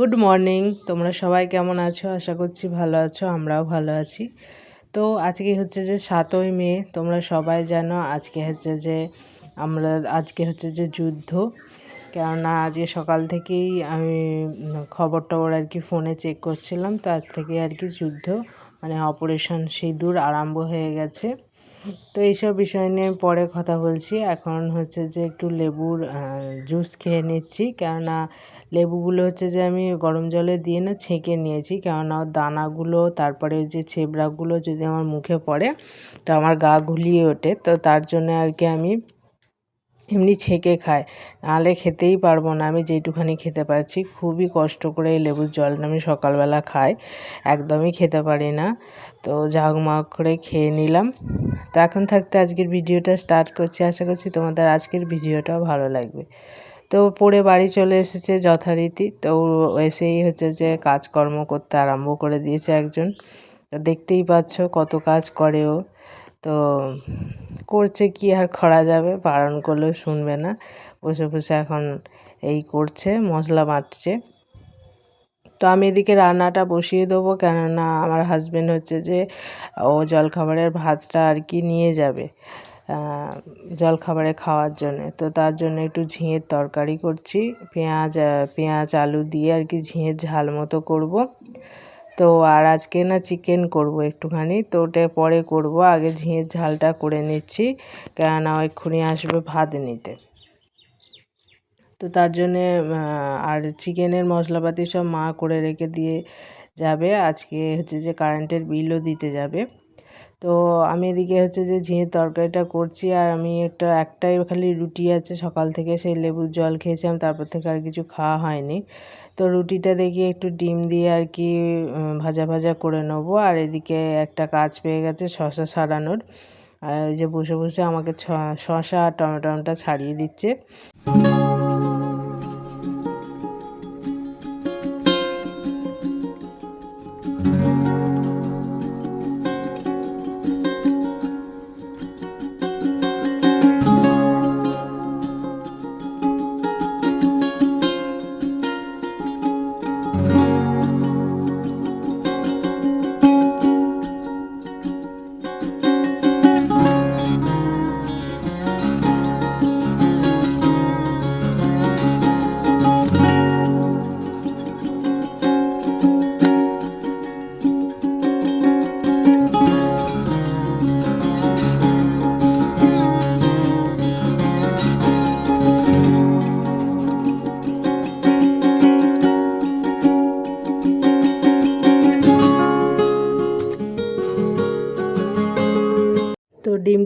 Good morning তোমরা সবাই কেমন আছো? আশা করছি ভালো আছো, আমরাও ভালো আছি। তো আজকে হচ্ছে যে সাতই মে, তোমরা সবাই জানো আজকে হচ্ছে যে আমরা, আজকে হচ্ছে যে যুদ্ধ। কেননা আজকে সকাল থেকেই আমি খবর টবর আর কি ফোনে চেক করছিলাম তো আজ থেকে আর কি যুদ্ধ মানে অপারেশন সিঁদুর আরম্ভ হয়ে গেছে। তো এইসব বিষয় নিয়ে আমি পরে কথা বলছি। এখন হচ্ছে যে একটু লেবুর জুস খেয়ে নিচ্ছি। কেননা লেবুগুলো হচ্ছে যে আমি গরম জলে দিয়ে না ছেঁকে নিয়েছি। কেননা দানাগুলো, তারপরে যে ছেবড়াগুলো যদি আমার মুখে পড়ে, তো আমার গা ঘুলিয়ে ওঠে। তো তার জন্য আর কি আমি এমনি ছেঁকে খায়। নাহলে খেতেই পারব না, আমি যেইটুখানি খেতে পারছি। খুবই কষ্ট করে এই লেবুর জলটা আমি সকালবেলা খাই, একদমই খেতে পারি না। তো ঝাঁকমাক করে খেয়ে নিলাম। তো এখন থাকতে আজকের ভিডিওটা স্টার্ট করছি। আশা করছি তোমাদের আজকের ভিডিওটাও ভালো লাগবে। তো পড়ে বাড়ি চলে এসেছে যথারীতি। তো এসেই হচ্ছে যে কাজকর্ম করতে আরম্ভ করে দিয়েছে একজন। দেখতেই পাচ্ছ কত কাজ করে ও। তো করছে কি আর করা যাবে? বারণ করলেও শুনবে না। বসে বসে এখন এই করছে, মশলা বাটছে তো আমি এদিকে রান্নাটা বসিয়ে দেবো, কেননা আমার হাজব্যান্ড হচ্ছে যে, ও জলখাবারের ভাতটা আর কি নিয়ে যাবে জলখাবারে খাওয়ার জন্য। তো তার জন্য একটু ঝিঙের তরকারি করছি, পেঁয়াজ পেঁয়াজ, আলু দিয়ে আর কি ঝিঙের ঝাল মতো করব। তো আর আজকে না চিকেন করব একটুখানি। তো ওটা পরে করব। আগে ঝিঁয়ের ঝালটা করে নিচ্ছি। কেননা এক্ষুনি আসবে ভাত নিতে। তো তার জন্যে আর চিকেনের মশলাপাতি সব মা করে রেখে দিয়ে যাবে। আজকে হচ্ছে যে কারেন্টের বিলও দিতে যাবে। তো আমি এদিকে হচ্ছে যে ঝিঙের তরকারিটা করছি আর আমি একটা, একটাই খালি রুটি আছে। সকাল থেকে সেই লেবুর জল খেয়েছিলাম, তারপর থেকে আর কিছু খাওয়া হয়নি। তো রুটিটা দেখি একটু ডিম দিয়ে আর কি ভাজা ভাজা করে নেব। আর এদিকে একটা কাজ পেয়ে গেছে শশা সারানোর আর ওই যে বসে বসে আমাকে শশা আর টমেটোটা ছাড়িয়ে দিচ্ছে। তো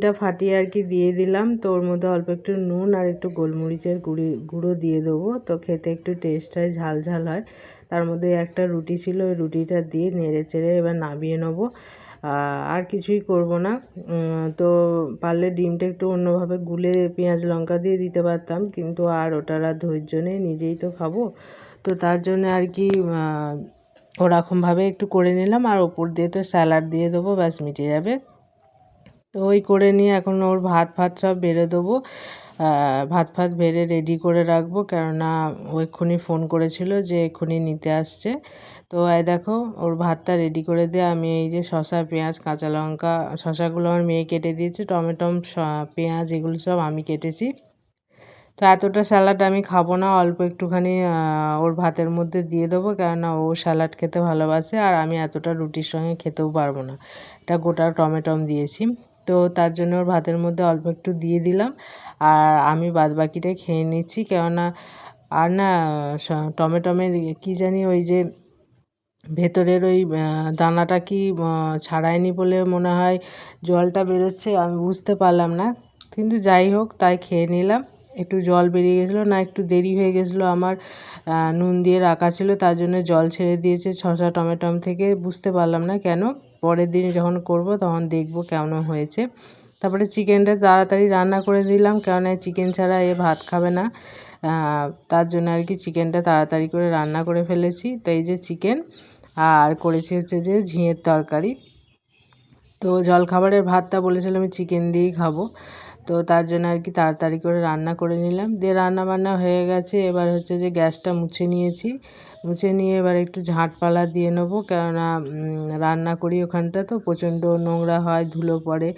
ডিমটা ফাটিয়ে আর কি দিয়ে দিলাম। তো ওর মধ্যে অল্প একটু নুন আর একটু গোলমরিচের গুঁড়ি, গুঁড়ো দিয়ে দেবো। তো খেতে একটু টেস্ট হয়, ঝাল ঝাল হয়। তার মধ্যে একটা রুটি ছিল, ওই রুটিটা দিয়ে নেড়ে চেড়ে এবার নামিয়ে নেব। আর কিছুই করব না। তো পারলে ডিমটা একটু অন্যভাবে গুলে পেঁয়াজ লঙ্কা দিয়ে দিতে পারতাম। কিন্তু আর ওটার আর ধৈর্য নেই, নিজেই তো খাব। তো তার জন্য আর কি ওরকমভাবে একটু করে নিলাম। আর ওপর দিয়ে তো স্যালাড দিয়ে দেবো, ব্যাস মিটে যাবে। তো ওই করে নিয়ে এখন ওর ভাত ফাত সব বেড়ে দেবো। ভাত ফাত বেড়ে রেডি করে রাখব। কেননা ও এক্ষুনি ফোন করেছিল যে এক্ষুনি নিতে আসছে। তো এই দেখো, ওর ভাতটা রেডি করে দিয়ে। আমি এই যে শশা পেঁয়াজ, কাঁচা লঙ্কা শশাগুলো আমার মেয়ে কেটে দিয়েছে। টমেটম পেঁয়াজ এগুলো সব আমি কেটেছি। তো এতটা স্যালাড আমি খাব না, অল্প একটুখানি ওর ভাতের মধ্যে দিয়ে দেবো। কেননা ও স্যালাড খেতে ভালোবাসে আর আমি এতটা রুটির সঙ্গে খেতেও পারব না। এটা গোটা টমেটম দিয়েছি। তো তার জন্য ওর ভাতের মধ্যে অল্প একটু দিয়ে দিলাম। আর আমি বাদ বাকিটা খেয়ে নিচ্ছি। কেননা আর না টমেটোমের কী জানি ওই যে ভেতরের ওই দানাটা কি ছাড়ায়নি বলে মনে হয় জলটা বেরোচ্ছে, আমি বুঝতে পারলাম না। কিন্তু যাই হোক, তাই খেয়ে নিলাম। একটু জল বেরিয়ে গেছিল, না একটু দেরি হয়ে গেছিল আমার নুন দিয়ে রাখা ছিল, তার জন্য জল ছেড়ে দিয়েছে শসা টমেটম থেকে, বুঝতে পারলাম না কেন। পরের দিন যখন করব তখন দেখব কেমন হয়েছে। তারপরে চিকেনটা তাড়াতাড়ি রান্না করে দিলাম, কেননা চিকেন ছাড়া এ ভাত খাবে না। তার জন্য আর কি চিকেনটা তাড়াতাড়ি করে রান্না করে ফেলেছি। তো এই যে চিকেন, আর করেছি হচ্ছে যে ঝিঁয়ের তরকারি। তো জলখাবারের ভাতটা বলেছিলাম আমি চিকেন দিয়েই খাব। তো তার জন্য আর কি তাড়াতাড়ি করে রান্না করে নিলাম। দিয়ে রান্না বান্না হয়ে গেছে। এবার হচ্ছে যে গ্যাসটা মুছে নিয়েছি। মুছে নিয়ে এবার একটু ঝাঁটপালা দিয়ে নেব। কেননা রান্না করি ওখানটা তো, প্রচণ্ড নোংরা হয়, ধুলো পড়ে।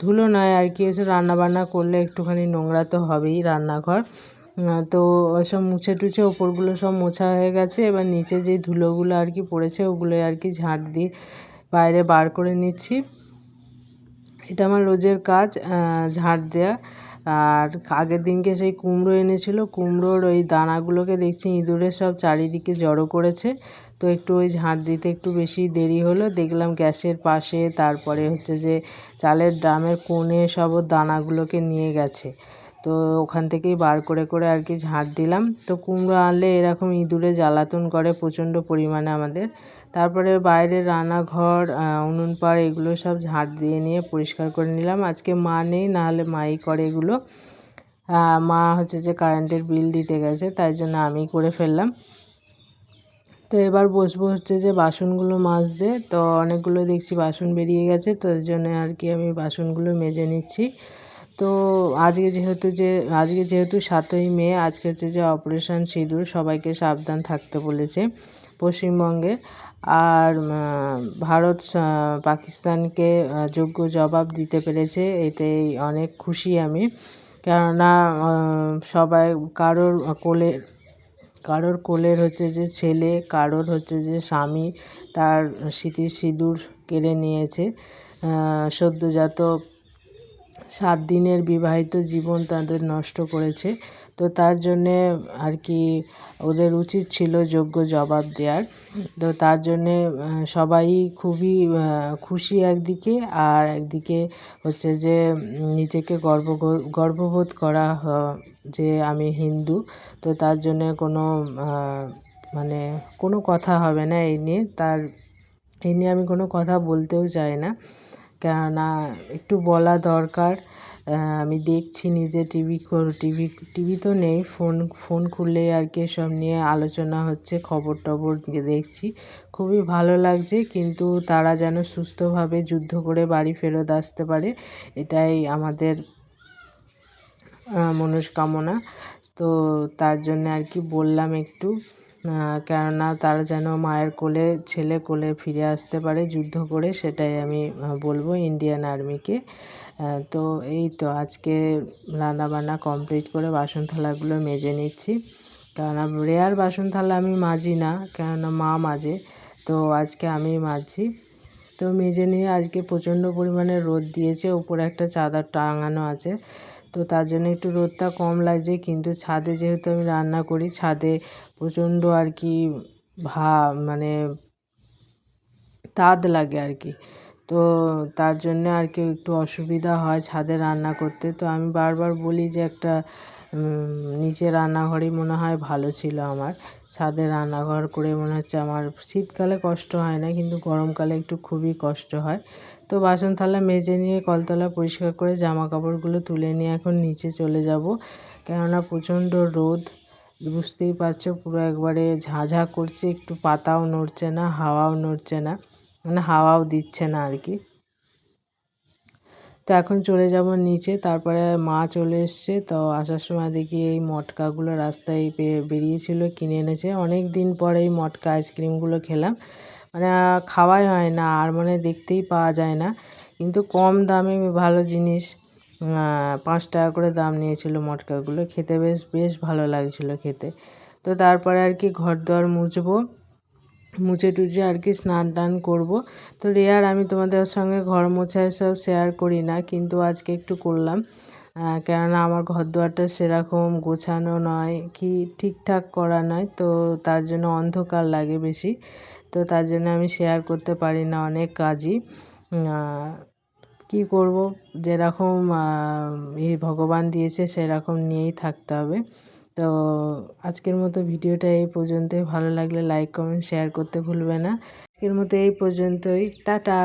ধুলো নয়, আর কি এসে রান্না বান্না করলে একটুখানি নোংরা তো হবেই রান্নাঘর। তো ওসব মুছে টুছে ওপরগুলো সব মোছা হয়ে গেছে। এবার নিচে যেই ধুলোগুলো আর কি পড়েছে ওগুলো আর কি ঝাঁট দিয়ে বাইরে বার করে নিচ্ছি। এটা আমার রোজের কাজ ঝাঁট দেওয়া আর আগের দিনকে সেই কুমড়ো এনেছিল, কুমড়োর ওই দানাগুলোকে দেখছি ইঁদুরের সব চারিদিকে জড়ো করেছে। তো একটু ওই ঝাঁট দিতে একটু বেশি দেরি হলো, দেখলাম গ্যাসের পাশে, তারপরে হচ্ছে যে চালের ড্রামের কোণে সব দানাগুলোকে নিয়ে গেছে। তো ওখান থেকেই বার করে করে আর কি ঝাঁট দিলাম। তো কুমড়ো আনলে এরকম ইঁদুরে জ্বালাতন করে প্রচণ্ড পরিমাণে আমাদের। তারপরে বাইরের রান্নাঘর উনুন পাড় এগুলো সব ঝাঁট দিয়ে নিয়ে পরিষ্কার করে নিলাম। আজকে মা নেই নাহলে মাই করে এগুলো। মা হচ্ছে যে কারেন্টের বিল দিতে গেছে, তাই জন্য আমি করে ফেললাম। তো এবার বসবো হচ্ছে যে বাসনগুলো মাজতে। তো অনেকগুলো দেখছি বাসন বেরিয়ে গেছে তো জন্য আর কি আমি বাসনগুলো মেজে নিচ্ছি। তো আজকে যেহেতু যে, আজকে যেহেতু সাতই মে, আজকে হচ্ছে যে অপারেশন সিঁদুর, সবাইকে সাবধান থাকতে বলেছে পশ্চিমবঙ্গে। আর ভারত পাকিস্তানকে যোগ্য জবাব দিতে পেরেছে, এতেই অনেক খুশি আমি। কেননা সবাই, কারোর কোলে, কারোর কোলের হচ্ছে যে ছেলে, কারোর হচ্ছে যে স্বামী, তার স্মৃতির সিঁদুর কেড়ে নিয়েছে। সদ্যজাত সাত দিনের বিবাহিত জীবন তাদের নষ্ট করেছে। তো তার জন্যে আর কি ওদের উচিত ছিল যোগ্য জবাব দেওয়ার তো তার জন্যে সবাই খুবই খুশি একদিকে আর একদিকে হচ্ছে যে নিজেকে গর্ব গর্ববোধ করা যে আমি হিন্দু। তো তার জন্যে কোনো মানে কোনো কথা হবে না এই নিয়ে। তার, এই নিয়ে আমি কোনো কথা বলতেও চাই না। কেননা একটু বলা দরকার আমি দেখছি নিজে টিভি টিভি টিভি তো নেই, ফোন ফোন খুললেই আর কি এসব নিয়ে আলোচনা হচ্ছে, খবর টবর দেখছি। খুবই ভালো লাগছে, কিন্তু তারা যেন সুস্থভাবে যুদ্ধ করে বাড়ি ফেরত আসতে পারে, এটাই আমাদের মনস্কামনা। তো তার জন্য আর কি বললাম একটু। কেননা তারা যেন মায়ের কোলে, ছেলে কোলে ফিরে আসতে পারে যুদ্ধ করে, সেটাই আমি বলব ইন্ডিয়ান আর্মিকে তো এই তো আজকে রান্নাবান্না কমপ্লিট করে বাসন থালাগুলো মেজে নিচ্ছি। কেননা রেয়ার বাসন থালা আমি মাজি না, কেননা মা মাজে, তো আজকে আমি মাজছি তো মেজে নিয়ে আজকে প্রচণ্ড পরিমাণে রোদ দিয়েছে উপরে একটা চাদর টাঙানো আছে। তো তার জন্য একটু রোদটা কম লাগছে। কিন্তু ছাদে যেহেতু আমি রান্না করি, ছাদে প্রচণ্ড আর কি ভা মানে তাদ লাগে আর কি। তো তার জন্য আর কি একটু অসুবিধা হয় ছাদে রান্না করতে। তো আমি বারবার বলি যে একটা নিচে রান্নাঘরই মনে হয় ভালো ছিল আমার। ছাদে রান্নাঘর করে মনে হচ্ছে আমার শীতকালে কষ্ট হয় না, কিন্তু গরমকালে একটু খুবই কষ্ট হয়। তো বাসন থালা মেজে নিয়ে কলতলা পরিষ্কার করে জামা কাপড়গুলো তুলে নিয়ে এখন নিচে চলে যাব। কেননা প্রচণ্ড রোদ, বুঝতেই পারছ পুরো একবারে ঝাঁঝা করছে, একটু পাতাও নড়ছে না, হাওয়াও নড়ছে না। মানে হাওয়াও দিচ্ছে না আর কি। তো এখন চলে যাব নিচে, তারপরে মা চলে এসছে। তো আসার সময় দেখি এই মটকাগুলো রাস্তায় বেরিয়েছিল, কিনে এনেছে। অনেক দিন পরে এই মটকা আইসক্রিমগুলো খেলাম। মানে খাওয়াই হয় না, আর মানে দেখতেই পাওয়া যায় না। কিন্তু কম দামে ভালো জিনিস পাঁচ টাকা করে দাম নিয়েছিল মটকাগুলো। খেতে বেশ বেশ ভালো লাগছিল খেতে। তো তারপরে আর কি ঘর দর মুছবো। মুছে টুছে আর কি স্নান টান করব। তো রেয়ার, আমি তোমাদের সঙ্গে ঘর মোছা সব শেয়ার করি না, কিন্তু আজকে একটু করলাম। কেননা আমার ঘর দুয়ারটা সেরকম গোছানো নয়, কি ঠিকঠাক করা নয়, তো তার জন্য অন্ধকার লাগে বেশি। তো তার জন্য আমি শেয়ার করতে পারি না অনেক কাজই। কি করব? যেরকম এই ভগবান দিয়েছে সেরকম নিয়েই থাকতে হবে। তো আজকের মতো ভিডিওটা এই পর্যন্তই। ভালো লাগলে লাইক কমেন্ট শেয়ার করতে ভুলবে না। আজকের মতো এই পর্যন্তই। টাটা।